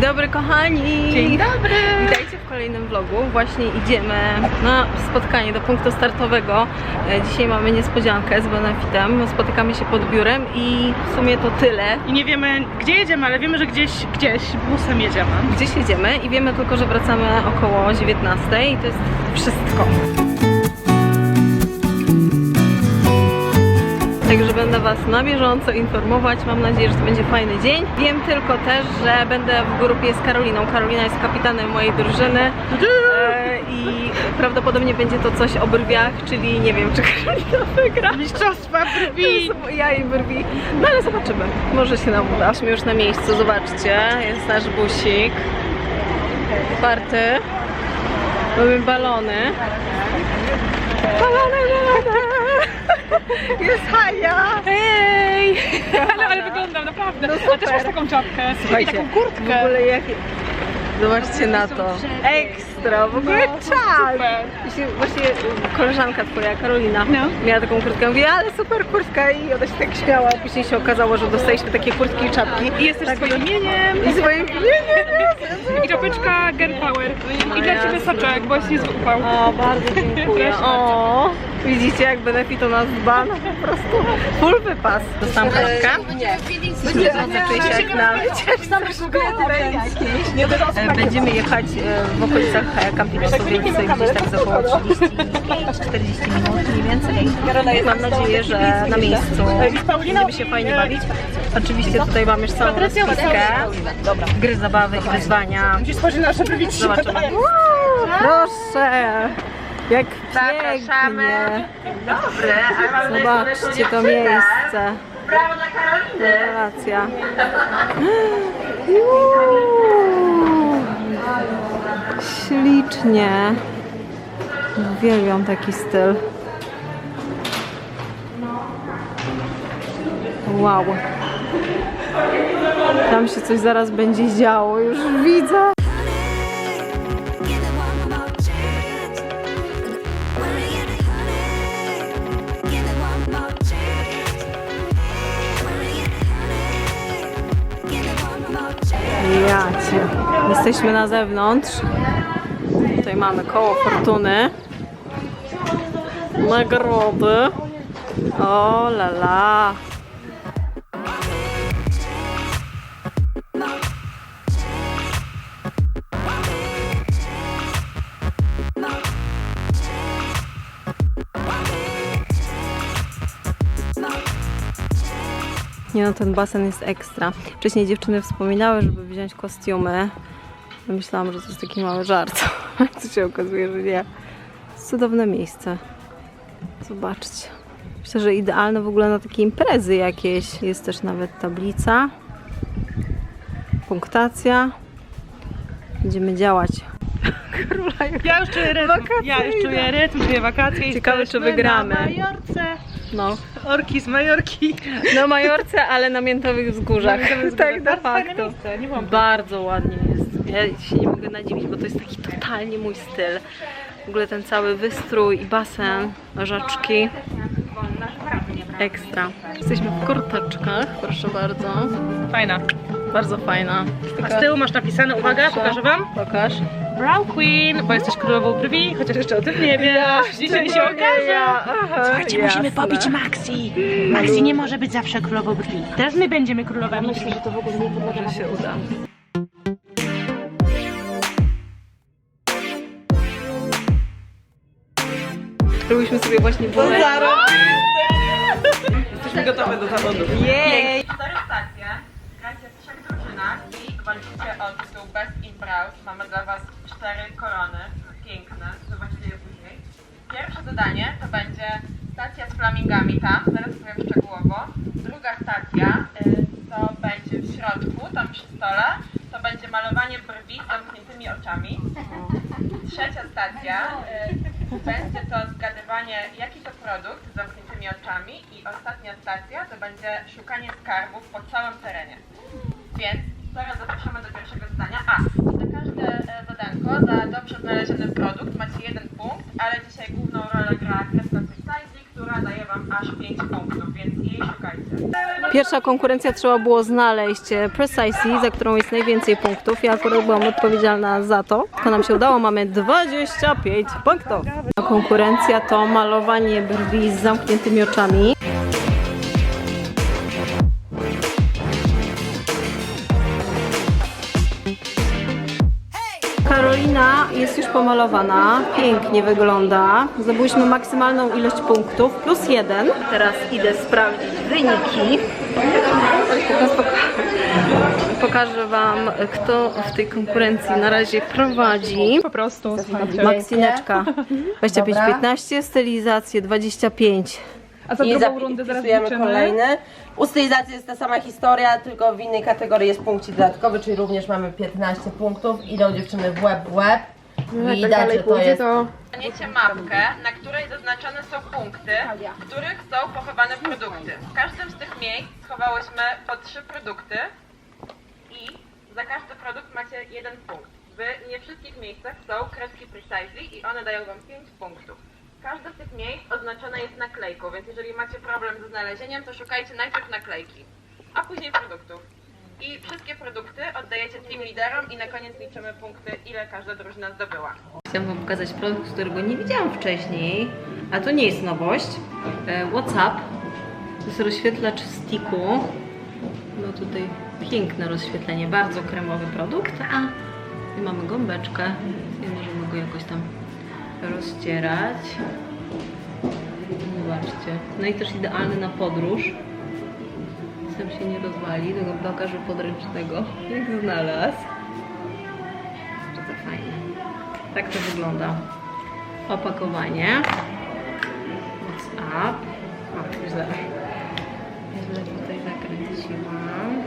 Dzień dobry kochani! Dzień dobry! Witajcie w kolejnym vlogu. Właśnie idziemy na spotkanie do punktu startowego. E, Dzisiaj mamy niespodziankę z Benefitem. Spotykamy się pod biurem i w sumie to tyle. I nie wiemy gdzie jedziemy, ale wiemy, że gdzieś, gdzieś busem jedziemy. Gdzieś jedziemy i wiemy tylko, że wracamy około 19 i to jest wszystko. Także będę Was na bieżąco informować. Mam nadzieję, że to będzie fajny dzień. Wiem tylko też, że będę w grupie z Karoliną. Karolina jest kapitanem mojej drużyny e, i prawdopodobnie będzie to coś o brwiach, czyli nie wiem, czy Karolina wygra. Mistrzostwa brwi! Ja i brwi. No ale zobaczymy. Może się nam uda. Jesteśmy już na miejscu, zobaczcie. Jest nasz busik. Otwarty. Mamy. Balony, balony. Jest Haja. Hej. Ale, ale wyglądam naprawdę. No A też super. masz taką czapkę i taką W kurtkę. ogóle jak... Zobaczcie na to. Ekstra, w ogóle No, czas. super. Właśnie, właśnie koleżanka twoja, Karolina, No. miała taką kurtkę. Mówię, ale super kurtka i ona się tak śmiała. Później się okazało, że dostaliśmy takie kurtki i czapki. I jest też swoim imieniem. I swoim... Nie, nie, nie. I czapeczka Girl Power. I dla ciebie soczek, bo jest niezły upał. O, bardzo dziękuję. O, widzicie jak Benefit o nas dba, no po prostu full wypas. Dostałam kartkę. Nie. Czuję się jak na E, Będziemy jechać e, w okolicach e, Campinusu, więc gdzieś tak za około 35-40 minut mniej więcej. Mam nadzieję, że na miejscu będziemy się fajnie bawić. Oczywiście tutaj mam już całą rozpiskę. Gry, zabawy i wyzwania. Musisz spojrzeć Jak Zapraszamy. pięknie! Dobry, Zobaczcie to miejsce. Brawo dla Karoliny. Rewelacja. Ślicznie. Uwielbiam taki styl. Wow. Tam się coś zaraz będzie działo, już widzę. Jesteśmy na zewnątrz. Tutaj mamy koło fortuny. Nagrody. O la la. Nie no, ten basen jest ekstra. Wcześniej dziewczyny wspominały, żeby wziąć kostiumy. Myślałam, że to jest taki mały żart. Co się okazuje, że nie. Cudowne miejsce. Zobaczcie. Myślę, że idealne w ogóle na takie imprezy jakieś. Jest też nawet tablica. Punktacja. Będziemy działać. Króla. Ja już czuję rytm. Ja już czuję rytm, czuję wakacje. Ciekawe, czy Jesteśmy wygramy. Na Majorce. No, Orki z Majorki. na Majorce, ale na miętowych wzgórzach. tak, de facto. nie byłam Bardzo ładnie jest. Ja się nie mogę nadziwić, bo to jest taki totalnie mój styl. W ogóle ten cały wystrój i basen, rzeczki. Ekstra. Jesteśmy w kurteczkach, proszę bardzo. Fajna. Bardzo fajna. A z tyłu masz napisane, uwaga, pokażę wam. Pokaż. Brow Queen, bo jesteś królową brwi, chociaż jeszcze o tym nie wiesz. Dzisiaj się okaże. Słuchajcie, musimy pobić ma. Maxi. Maxi nie może być zawsze królową brwi. Teraz my będziemy królowami. Myślę, że to w ogóle nie że się uda. Robiliśmy sobie właśnie bułę. Jesteśmy gotowe do zawodu. Jej! Cztery stacje, gracie w trzech drużynach i walczycie o tytuł Best in Browse. Mamy dla Was cztery korony, piękne, zobaczycie je później. Pierwsze zadanie to będzie stacja z flamingami tam, zaraz powiem szczegółowo. Druga stacja y, to będzie w środku, tam przy stole, to będzie malowanie brwi z zamkniętymi oczami. Trzecia stacja y, będzie to zgadywanie, jaki to produkt z zamkniętymi oczami i ostatnia stacja to będzie szukanie skarbów po całym terenie. Więc teraz zapraszamy do pierwszego zadania. A, za każde e, zadanko, za dobrze znaleziony produkt macie jeden punkt, ale dzisiaj główną rolę gra kreska która daje Wam aż 5 punktów, więc jej szukajcie. Pierwsza konkurencja trzeba było znaleźć e, Precisely, za którą jest najwięcej punktów. Ja akurat byłam odpowiedzialna za to. To nam się udało, mamy 25 punktów. Konkurencja to malowanie brwi z zamkniętymi oczami. Jest już pomalowana, pięknie wygląda. Zdobyliśmy maksymalną ilość punktów, plus jeden. Teraz idę sprawdzić wyniki. Pokażę Wam, kto w tej konkurencji na razie prowadzi. Po prostu, słuchajcie. Maksineczka 25-15, stylizację 25. A za I drugą rundę zaraz zapisujemy liczymy. kolejny. U stylizacji jest ta sama historia, tylko w innej kategorii jest punkcik dodatkowy, czyli również mamy 15 punktów. Idą dziewczyny w łeb w łeb. Widać, że to jest Dostaniecie mapkę, na której zaznaczone są punkty, w których są pochowane produkty. W każdym z tych miejsc schowałyśmy po trzy produkty i za każdy produkt macie jeden punkt. W nie wszystkich miejscach są kreski Precisely i one dają Wam 5 punktów. Każde z tych miejsc oznaczone jest naklejką, więc jeżeli macie problem ze znalezieniem, to szukajcie najpierw naklejki, a później produktów. I wszystkie produkty oddajecie team liderom i na koniec liczymy punkty, ile każda drużyna zdobyła. Chciałam Wam pokazać produkt, którego nie widziałam wcześniej, a to nie jest nowość. E, WhatsApp. To jest rozświetlacz sticku. No tutaj piękne rozświetlenie, bardzo kremowy produkt, a i mamy gąbeczkę. Nie możemy go jakoś tam rozcierać. Zobaczcie. No i też idealny na podróż. Sam się nie rozwali, tego blokarzu podręcznego. Jak znalazł. Bardzo fajne. Tak to wygląda. Opakowanie. WhatsApp. O, źle. Źle tutaj zakręciłam.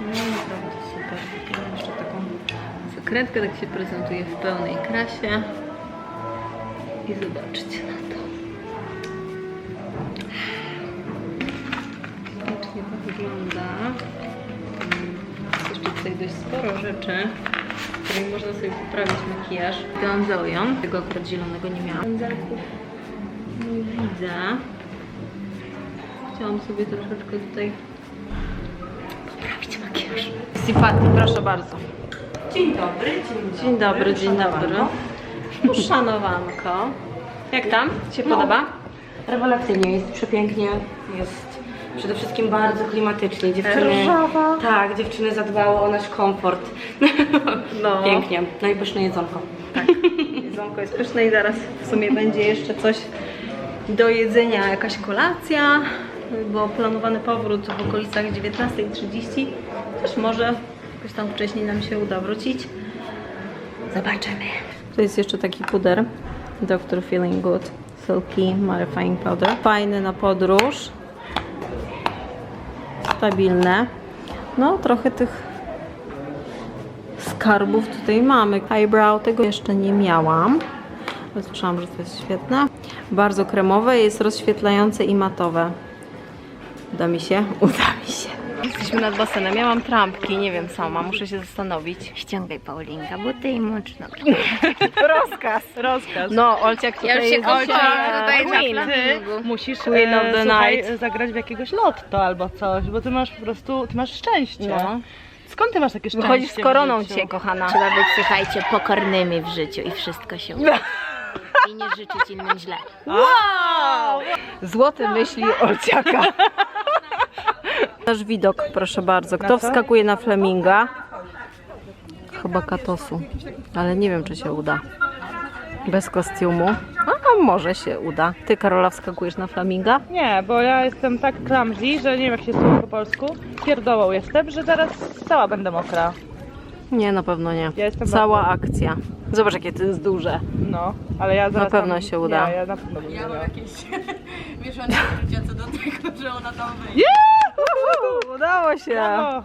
No naprawdę super. Mam jeszcze taką zakrętkę, tak się prezentuje w pełnej krasie. I zobaczcie wygląda. Jest jeszcze tutaj dość sporo rzeczy, którymi można sobie poprawić makijaż. Ganzelion. Tego akurat zielonego nie miałam. Ganzelków nie widzę. Chciałam sobie troszeczkę tutaj poprawić makijaż. Sympatii, proszę bardzo. Dzień dobry, dzień Dzień dobry, dzień dobry. Uszanowanko. Jak tam? Ci się podoba? Rewelacyjnie, jest przepięknie, jest przede wszystkim bardzo klimatycznie. Dziewczyny, tak, dziewczyny zadbały o nasz komfort. No. Pięknie, no i pyszne jedzonko. Jedzonko jest pyszne i zaraz w sumie będzie jeszcze coś do jedzenia, jakaś kolacja, bo planowany powrót w okolicach 19.30 też może jakoś tam wcześniej nam się uda wrócić. Zobaczymy. To jest jeszcze taki puder Dr. Feeling Good Silky Mattifying Powder. Fajny na podróż. Stabilne. No, trochę tych skarbów tutaj mamy. Eyebrow tego jeszcze nie miałam. Ale słyszałam, że to jest świetne. Bardzo kremowe, jest rozświetlające i matowe. Uda mi się? Uda. Jesteśmy nad basenem. Ja mam trampki, nie wiem sama, muszę się zastanowić. Ściągaj Paulinka buty i mocno. Rozkaz, rozkaz. No, Olciak tutaj Ja już się jest kończę tutaj queen. na flamingu. Musisz Queen of the e, słuchaj, night. zagrać w jakiegoś lotto albo coś, bo ty masz po prostu, ty masz szczęście. No. Skąd ty masz takie szczęście Wychodzisz z koroną dzisiaj, kochana. Trzeba być, słuchajcie, pokornymi w życiu i wszystko się uda. I nie życzyć innym źle. Złote myśli Olciaka. Nasz widok, proszę bardzo. Kto co? wskakuje na flaminga? Chyba katosu, ale nie wiem, czy się uda. Bez kostiumu. A może się uda. Ty, Karola, wskakujesz na flaminga? Nie, bo ja jestem tak clumsy, że nie wiem jak się słowo po polsku. Pierdołą jestem, że zaraz cała będę mokra. Nie, na pewno nie. Ja jestem Cała akcja. Zobacz, jakie to jest duże. No, ale ja zaraz pewno tam- się uda. Nie, ja na pewno bym ja Uhu, udało się. O.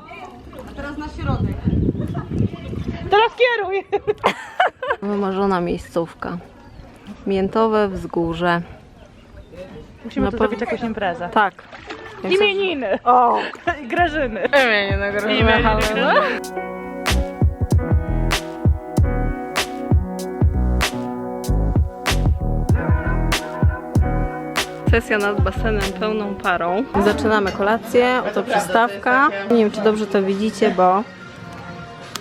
Teraz na środek. Teraz kieruj! Wymarzona miejscówka. Miętowe wzgórze. Musimy Na tu zrobić jakąś imprezę. Tak. Imieniny! O! I Grażyny! Imieniny Sesja nad basenem pełną parą. Zaczynamy kolację, oto przystawka. Nie wiem, czy dobrze to widzicie, bo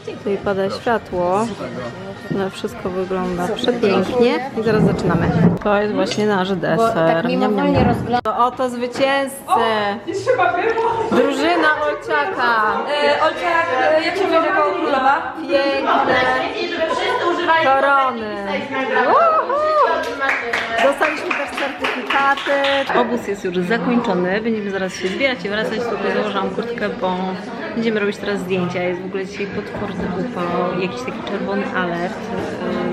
tutaj pada światło. Ale wszystko wygląda przepięknie. I zaraz zaczynamy. To jest właśnie nasz deser. Niam, niam, niam. To Oto zwycięzcy! Drużyna Olciaka! Olciak, jak się nazywa królowa? Piękne korony! Uhu! Dostaliśmy też certyfikaty. Obóz jest już zakończony. Będziemy zaraz się zbierać i wracać. Tylko założyłam kurtkę, bo będziemy robić teraz zdjęcia. Jest w ogóle dzisiaj potworny upał, jakiś taki czerwony alert,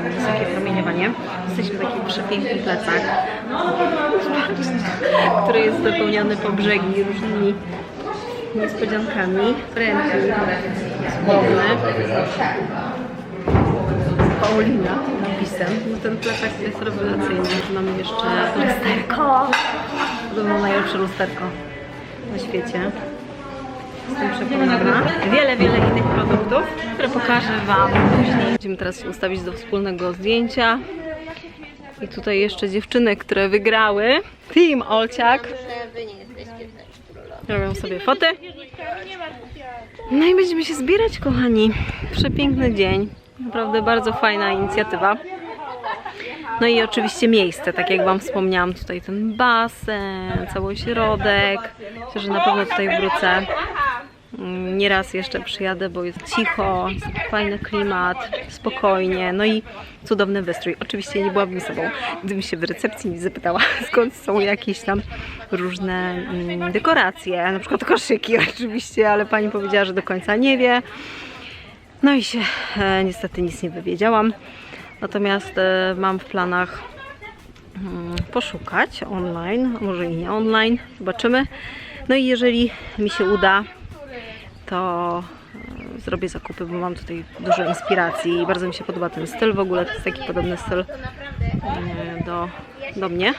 yy, wysokie promieniowanie. Jesteśmy taki przepiękny plecak, który jest dopełniony po brzegi różnymi niespodziankami. Ręki słowne. Paulina napisem. No ten plecak jest rewelacyjny. Mamy jeszcze lusterko. Podobno najlepsze lusterko na świecie. Jestem przekonana. Wiele, wiele innych produktów, które pokażę Wam później. Będziemy teraz ustawić do wspólnego zdjęcia. I tutaj jeszcze dziewczyny, które wygrały. Team Olciak. Robią sobie foty. No i będziemy się zbierać, kochani. Przepiękny dzień. Naprawdę bardzo fajna inicjatywa. No i oczywiście miejsce, tak jak Wam wspomniałam, tutaj ten basen, cały ośrodek. Myślę, że na pewno tutaj wrócę. Mm, Nieraz jeszcze przyjadę, bo jest cicho, fajny klimat, spokojnie, no i cudowny wystrój. Oczywiście nie byłabym sobą, gdybym się w recepcji nie zapytała, skąd są jakieś tam różne mm, dekoracje, na przykład koszyki oczywiście, ale pani powiedziała, że do końca nie wie. No i się e, niestety nic nie wywiedziałam. Natomiast e, mam w planach mm, poszukać online, może i nie online, zobaczymy. No i jeżeli mi się uda, to e, zrobię zakupy, bo mam tutaj dużo inspiracji i bardzo mi się podoba ten styl. W ogóle to jest taki podobny styl e, do, do mnie,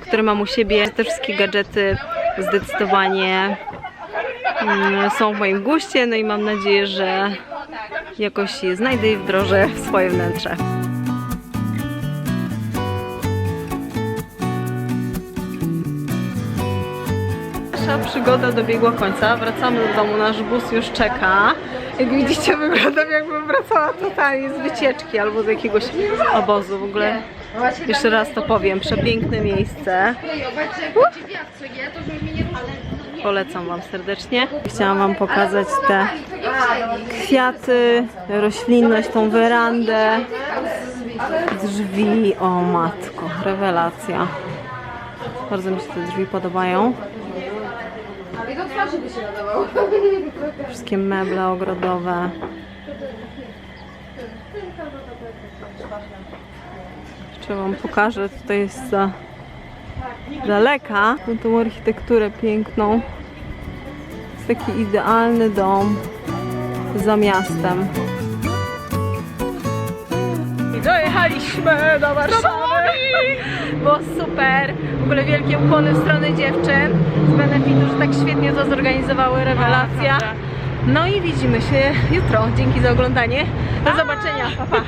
który mam u siebie. Te wszystkie gadżety zdecydowanie mm, są w moim guście, no i mam nadzieję, że jakoś je znajdę i wdrożę w swoje wnętrze. Nasza przygoda dobiegła końca. Wracamy do domu, nasz bus już czeka. Jak widzicie, wyglądam jakbym wracała totalnie z wycieczki albo z jakiegoś obozu. W ogóle jeszcze raz to powiem, przepiękne miejsce. Polecam Wam serdecznie. Chciałam Wam pokazać te kwiaty, roślinność, tą werandę, drzwi. O matko, rewelacja. Bardzo mi się te drzwi podobają. Wszystkie meble ogrodowe. Jeszcze Wam pokażę, tutaj jest za daleka, no tą architekturę piękną. Jest taki idealny dom za miastem. I dojechaliśmy do Warszawy! Było super! W ogóle wielkie ukłony w stronę dziewczyn z Benefitu, że tak świetnie to zorganizowały, rewelacja. No i widzimy się jutro. Dzięki za oglądanie. Do zobaczenia. Pa, pa.